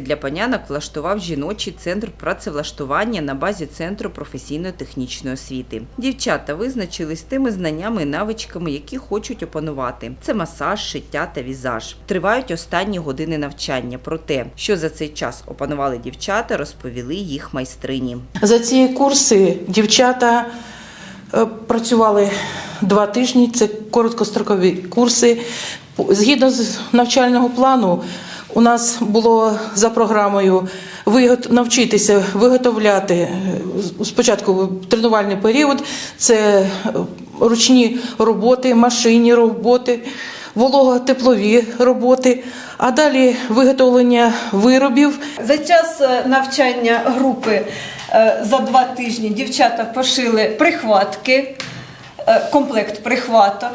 Для панянок влаштував жіночий центр працевлаштування на базі центру професійно-технічної освіти. Дівчата визначились тими знаннями і навичками, які хочуть опанувати. Це масаж, шиття та візаж. Тривають останні години навчання. Про те, що за цей час опанували дівчата, розповіли їх майстрині. За ці курси дівчата е, працювали два тижні. Це короткострокові курси. Згідно з навчального плану, у нас було за програмою навчитися виготовляти е, спочатку тренувальний період. Це е, ручні роботи, машинні роботи, волого-теплові роботи, а далі виготовлення виробів. За час е, навчання групи за два тижні дівчата пошили прихватки, комплект прихваток,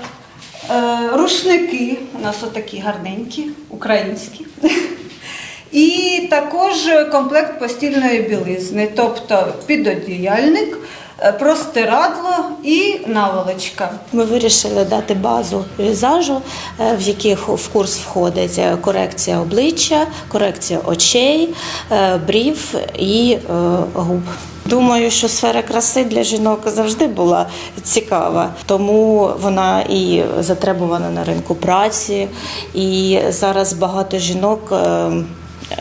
рушники, у нас отакі гарненькі, українські. І також комплект постільної білизни, тобто підодіяльник, е, простирадло і наволочка. Ми вирішили дати базу візажу, е, в яких в курс входить е, корекція обличчя, корекція очей, брів і губ. Думаю, що сфера краси для жінок завжди була цікава, тому вона і затребувана на ринку праці. І зараз багато жінок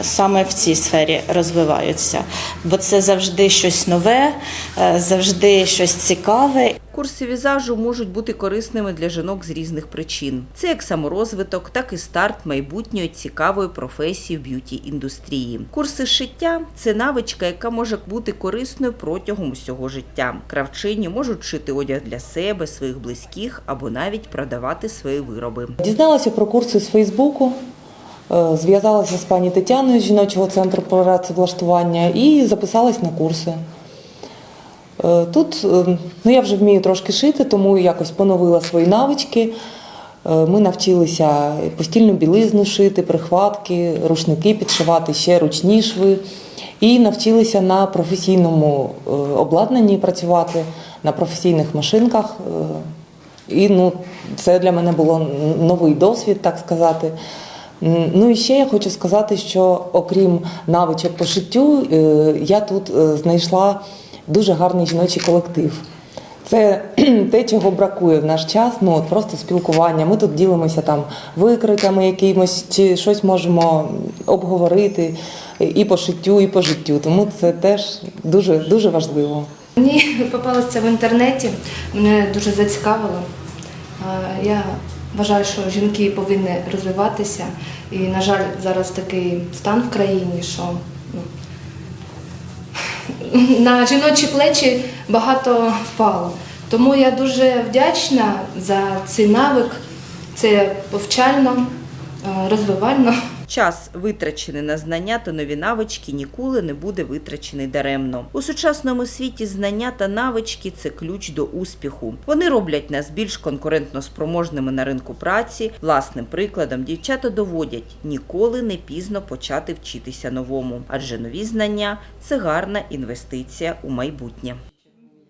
саме в цій сфері розвиваються, бо це завжди щось нове, е, завжди щось цікаве. Курси візажу можуть бути корисними для жінок з різних причин. Це як саморозвиток, так і старт майбутньої цікавої професії в б'юті індустрії. Курси шиття це навичка, яка може бути корисною протягом усього життя. Кравчині можуть шити одяг для себе, своїх близьких або навіть продавати свої вироби. Дізналася про курси з Фейсбуку, зв'язалася з пані Тетяною з жіночого центру працевлаштування і записалась на курси. Е, Тут е, ну, я вже вмію трошки шити, тому якось поновила свої навички. Е, Ми навчилися постільну білизну шити, прихватки, рушники підшивати, ще ручні шви. І навчилися на професійному е, обладнанні працювати, на професійних машинках. Е, І ну, це для мене було новий досвід, так сказати. Ну і ще я хочу сказати, що окрім навичок по шиттю, е, я тут е, знайшла дуже гарний жіночий колектив. Це те, чого бракує в наш час, ну от просто спілкування. Ми тут ділимося там викриками якимось, чи щось можемо обговорити і по шиттю, і по життю. Тому це теж дуже, дуже важливо. Мені попалося в інтернеті, мене дуже зацікавило. Я вважаю, що жінки повинні розвиватися. І, на жаль, зараз такий стан в країні, що ну, на жіночі плечі багато впало. Тому я дуже вдячна за цей навик. Це повчально, е, розвивально. Час, витрачений на знання та нові навички, ніколи не буде витрачений даремно. У сучасному світі знання та навички це ключ до успіху. Вони роблять нас більш конкурентно спроможними на ринку праці. Власним прикладом дівчата доводять ніколи не пізно почати вчитися новому, адже нові знання це гарна інвестиція у майбутнє.